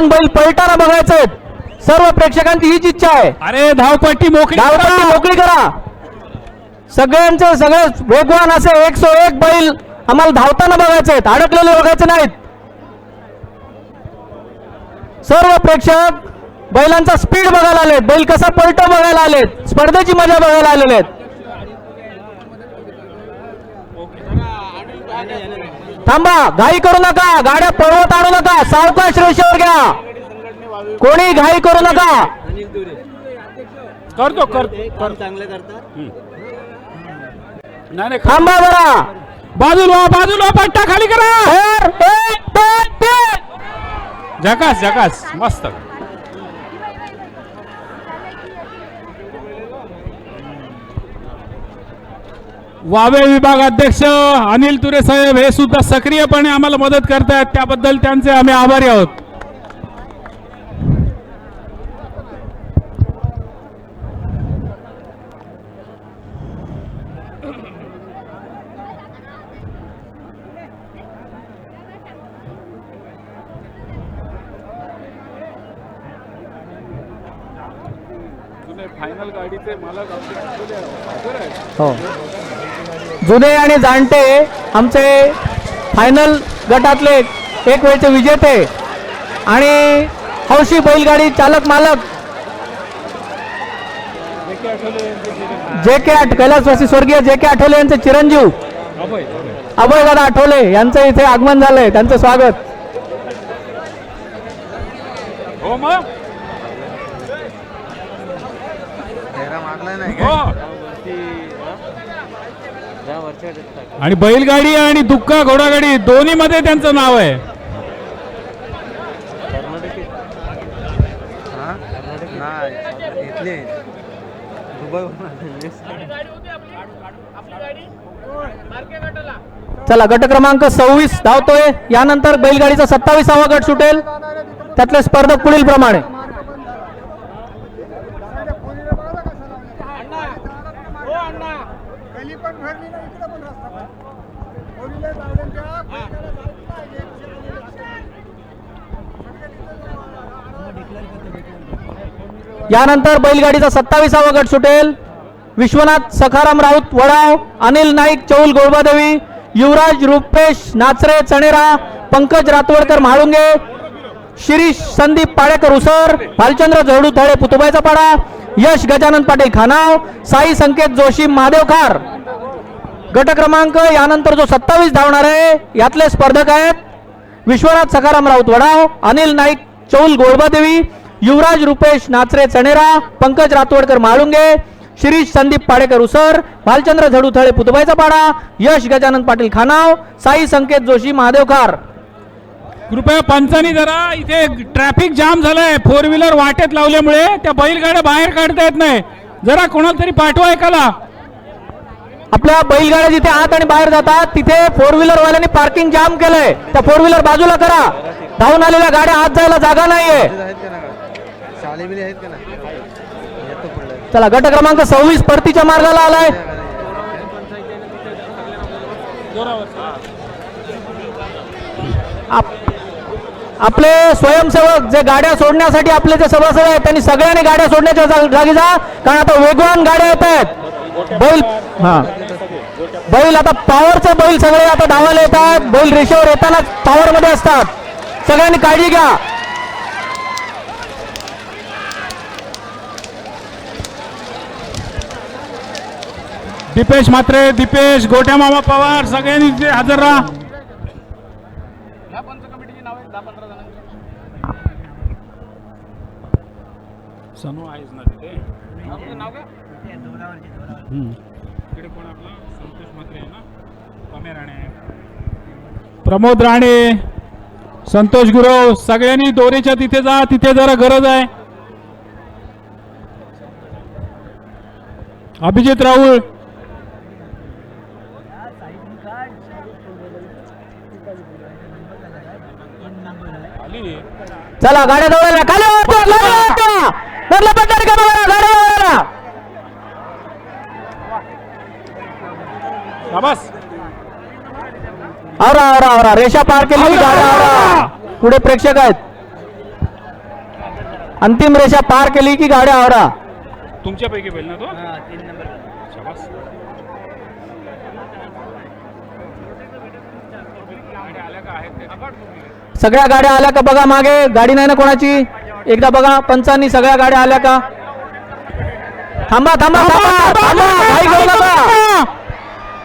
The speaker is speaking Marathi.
वेगवान बैल पलटाना बघायचे सर्व प्रेक्षकांची हीच इच्छा आहे. अरे धावपट्टी मोकळी धावपट्टी करा. मोकळी करा. सगळ्यांचे सगळे वेगवान असे एक सो एक बैल आम्हाला धावताना बघायचे आहेत. अडकलेले बघायचे नाहीत. सर्व प्रेक्षक बैलांचा स्पीड बघायला आलेत. बैल कसा पलटो बघायला आलेत. स्पर्धेची मजा बघायला आलेले आहेत. थांबा घाई करू नका गाड्या पळवत आणू नका सावकाश रेषेवर घ्या. कोणी घाई करू नका. करतो करतो. चांगलं नाही थांबा जरा. बाजूला बाजूला पट्टा खाली करा. झकास झकास मस्त. वावे विभाग अध्यक्ष अनिल तुरे साहेब हे सुद्धा सक्रियपणे आम्हाला मदत करतायत. त्याबद्दल त्यांचे आम्ही आभारी आहोत. फायनल गाडीचे मालक हो. जुने आणि जाणते आमचे फायनल गटातले एक वेळचे विजेते आणि हौशी बैलगाडी चालक मालक जे के आठ कैलासवासी स्वर्गीय जे के आठवले यांचे चिरंजीव. अभय दादा आठवले यांचं इथे आगमन झालंय त्यांचं स्वागत. हो मग मागला नाही हो दहा वर्ष आणि बैलगाडी आणि दुक्का घोडागाडी दोन्ही मध्ये त्यांचं नाव आहे. हा? चला गट क्रमांक सव्वीस धावतोय. यानंतर बैलगाडीचा सत्तावीसावा गट सुटेल. त्यातले स्पर्धक पुढील प्रमाणे. गली पण भरली ना इकडे पण रस्ता पण. फोर व्हीलर लावल्या यानंतर बैलगाडीचा सत्तावीसावा गट सुटेल. विश्वनाथ सखाराम राऊत वडाव अनिल नाईक चौल गोळबादेवी युवराज रुपेश नाचरे चणेरा पंकज रातवडकर म्हाळुंगे शिरीष संदीप पाडेकर उसर भालचंद्र झोडू थळे पुतुबाईचा पाडा यश गजानन पाटील खानाव साई संकेत जोशी महादेव खार गट क्रमांक यानंतर जो सत्तावीस धावणार आहे यातले स्पर्धक आहेत विश्वनाथ सखाराम राऊत वडाव अनिल नाईक चौल गोळबादेवी युवराज रुपेश नाचरे चणेरा पंकज रातवडकर माळुंगे शिरीष संदीप पाडेकर उसर भालचंद्र झडूथळे पुतबाईचा पाडा यश गजानन पाटील खानाव साई संकेत जोशी महादेव खार कृपया पंचानी जरा इथे ट्रॅफिक जाम झालाय. फोर व्हीलर वाटेत लावल्यामुळे त्या बैलगाड्या बाहेर काढता येत नाही. जरा कोणाला तरी पाठवा ऐकाला आपल्या बैलगाड्या जिथे आत आणि बाहेर जातात तिथे फोर व्हीलर वाल्यांनी पार्किंग जाम केलंय. त्या फोर व्हीलर बाजूला करा. धावून आलेल्या गाड्या आत जायला जागा नाहीये. चला गट क्रमांक सव्वीस परतीच्या मार्गाला आलाय. आप- आपले स्वयंसेवक जे गाड्या सोडण्यासाठी आपले जे सभासद आहेत त्यांनी सगळ्यांनी गाड्या सोडण्याच्या जा- जागी जा. कारण आता वेगवान गाड्या येत आहेत. बैल हा. बैल आता पॉवरचे बैल सगळे आता धावायला येतात बैल रेषेवर येतानाच पॉवरमध्ये असतात. सगळ्यांनी काळजी घ्या. दीपेश मात्रे दीपेश गोट्या मामा पवार सगळ्यांनी हजर राहा. सनू आहेस ना तिथे? हम्म. इकडे कोण आपला? संतोष म्हात्रे आहे ना? पमे राणे. प्रमोद राणे संतोष गुरव सगळ्यांनी दोरेच्या तिथे जा तिथे जरा गरज आहे. अभिजित राहुल चला गाड्या जवळ खाली. वरला पट्ट्यावर का बघा, गाड्या. शाबास. आवरा आवरा आवरा. रेषा पार केली गाड्या आवरा. पुढे प्रेक्षक आहेत. अंतिम रेषा पार केली की गाड्या आवरा. तुमच्यापैकी बैल ना तो? शाबास. गाड्या आल्या का आहेत? सगळ्या गाड्या आल्या का बघा मागे? गाडी नाही ना कोणाची? एकदा बघा पंचांनी सगळ्या गाड्या आल्या का? थांबा थांबा थांबा थांबा